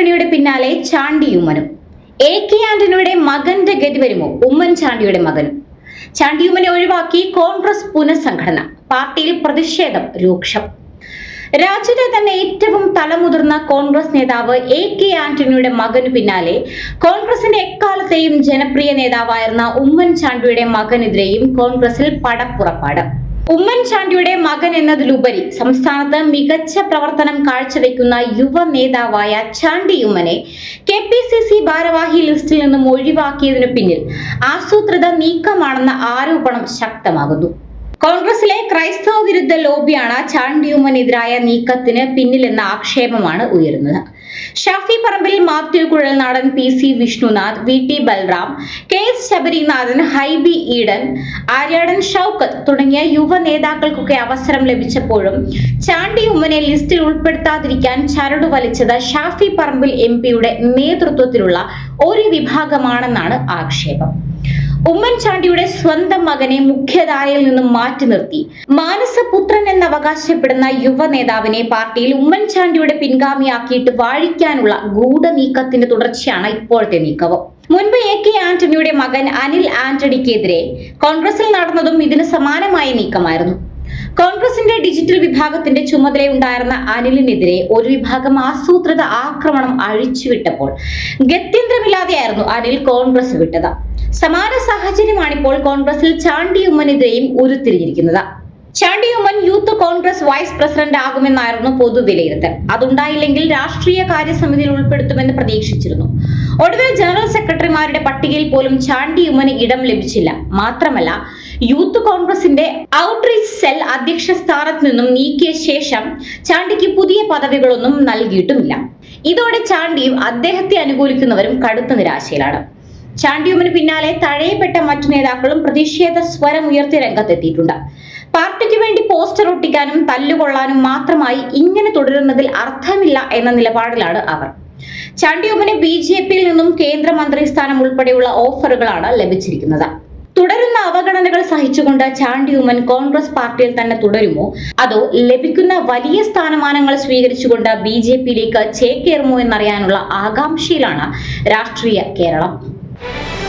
ആന്റണിയുടെ പിന്നാലെ ചാണ്ടിയുമ്മനും A K ആന്റണിയുടെ മകന്റെ ഗതി വരുമോ ഉമ്മൻചാണ്ടിയുടെ മകനും ചാണ്ടിയുമ്മനെ ഒഴിവാക്കി കോൺഗ്രസ് പുനഃസംഘടന. പാർട്ടിയിൽ പ്രതിഷേധം രൂക്ഷം. രാജ്യത്തെ തന്നെ ഏറ്റവും തലമുതിർന്ന കോൺഗ്രസ് നേതാവ് എ കെ ആന്റണിയുടെ മകന് പിന്നാലെ കോൺഗ്രസിന്റെ എക്കാലത്തെയും ജനപ്രിയ നേതാവായിരുന്ന ഉമ്മൻചാണ്ടിയുടെ മകനെതിരെയും കോൺഗ്രസിൽ പടപ്പുറപ്പാട്. ഉമ്മൻചാണ്ടിയുടെ മകൻ എന്നതിലുപരി സംസ്ഥാനത്ത് മികച്ച പ്രവർത്തനം കാഴ്ചവെക്കുന്ന യുവ നേതാവായ ചാണ്ടി ഉമ്മനെ കെ പി സി സി ഭാരവാഹി ലിസ്റ്റിൽ നിന്നും ഒഴിവാക്കിയതിനു പിന്നിൽ ആസൂത്രിത നീക്കമാണെന്ന ആരോപണം ശക്തമാകുന്നു. കോൺഗ്രസിലെ ക്രൈസ്തവ വിരുദ്ധ ലോബിയാണ് ചാണ്ടിയുമ്മനെതിരായ നീക്കത്തിന് പിന്നിലെന്ന ആക്ഷേപമാണ് ഉയരുന്നത്. Shafi Parambil Mathew Kuzhalnadan P C Vishnunath V T Balram K S Sabarinathan Hibi Eden Aryadan Shoukath തുടങ്ങിയ യുവ നേതാക്കൾക്കൊക്കെ അവസരം ലഭിച്ചപ്പോഴും ചാണ്ടി ഉമ്മനെ ലിസ്റ്റിൽ ഉൾപ്പെടുത്താതിരിക്കാൻ ചരട് വലിച്ചത് ഷാഫി പറമ്പിൽ എം പിയുടെ നേതൃത്വത്തിലുള്ള ഒരു വിഭാഗമാണെന്നാണ് ആക്ഷേപം. ഉമ്മൻചാണ്ടിയുടെ സ്വന്തം മകനെ മുഖ്യധാരയിൽ നിന്നും മാറ്റി നിർത്തി. മാനസപുത്രൻ എന്ന് അവകാശപ്പെടുന്ന യുവ നേതാവിനെ പാർട്ടിയിൽ ഉമ്മൻചാണ്ടിയുടെ പിൻഗാമിയാക്കിയിട്ട് വാഴിക്കാനുള്ള ഗൂഢനീക്കത്തിന്റെ തുടർച്ചയാണ് ഇപ്പോഴത്തെ നീക്കവും. മുൻപ് എ കെ ആന്റണിയുടെ മകൻ അനിൽ ആന്റണിക്കെതിരെ കോൺഗ്രസിൽ നടന്നതും ഇതിന് സമാനമായ നീക്കമായിരുന്നു. കോൺഗ്രസിന്റെ ഡിജിറ്റൽ വിഭാഗത്തിന്റെ ചുമതലയുണ്ടായിരുന്ന അനിലിനെതിരെ ഒരു വിഭാഗം ആസൂത്രിത ആക്രമണം അഴിച്ചുവിട്ടപ്പോൾ ഗത്യന്തരമില്ലാതെയായിരുന്നു അനിൽ കോൺഗ്രസ് വിട്ടത്. സമാന സാഹചര്യമാണിപ്പോൾ കോൺഗ്രസിൽ ചാണ്ടിയുമ്മനെതിരെയും ഉരുത്തിരിഞ്ഞിരിക്കുന്നത്. Chandy Oommen youth Congress vice president ആകുമെന്നായിരുന്നു പൊതുവിലയിരുത്തൽ അതുണ്ടായില്ലെങ്കിൽ രാഷ്ട്രീയ കാര്യസമിതിയിൽ ഉൾപ്പെടുത്തുമെന്ന് പ്രതീക്ഷിച്ചിരുന്നു. ഒടുവിൽ ജനറൽ സെക്രട്ടറിമാരുടെ പട്ടികയിൽ പോലും ചാണ്ടി ചാണ്ടിയുമ്മന് ഇടം ലഭിച്ചില്ല. മാത്രമല്ല യൂത്ത് കോൺഗ്രസിന്റെ ഔട്ട്റീച്ച് സെൽ അധ്യക്ഷ സ്ഥാനത്ത് നിന്നും നീക്കിയ ശേഷം ചാണ്ടിക്ക് പുതിയ പദവികളൊന്നും നൽകിയിട്ടുമില്ല. ഇതോടെ ചാണ്ടിയും അദ്ദേഹത്തെ അനുകൂലിക്കുന്നവരും കടുത്ത നിരാശയിലാണ്. ചാണ്ടിയുമിന് പിന്നാലെ തഴയപ്പെട്ട മറ്റു നേതാക്കളും പ്രതിഷേധ സ്വരം ഉയർത്തി രംഗത്തെത്തിയിട്ടുണ്ട്. പാർട്ടിക്ക് വേണ്ടി പോസ്റ്റർ ഒട്ടിക്കാനും തല്ലുകൊള്ളാനും മാത്രമായി ഇങ്ങനെ തുടരുന്നതിൽ അർത്ഥമില്ല എന്ന നിലപാടിലാണ് അവർ. ചാണ്ടിയുമ്മന് ബി ജെ പിയിൽ നിന്നും കേന്ദ്രമന്ത്രി സ്ഥാനം ഉൾപ്പെടെയുള്ള ഓഫറുകളാണ് ലഭിച്ചിരിക്കുന്നത്. തുടരുന്ന അവഗണനകൾ സഹിച്ചുകൊണ്ട് ചാണ്ടിയുമ്മൻ കോൺഗ്രസ് പാർട്ടിയിൽ തന്നെ തുടരുമോ? അതോ ലഭിക്കുന്ന വലിയ സ്ഥാനമാനങ്ങൾ സ്വീകരിച്ചുകൊണ്ട് ബി ജെ പിയിലേക്ക് ചേക്കേറുമോ എന്നറിയാനുള്ള ആകാംക്ഷയിലാണ് രാഷ്ട്രീയ കേരളം. you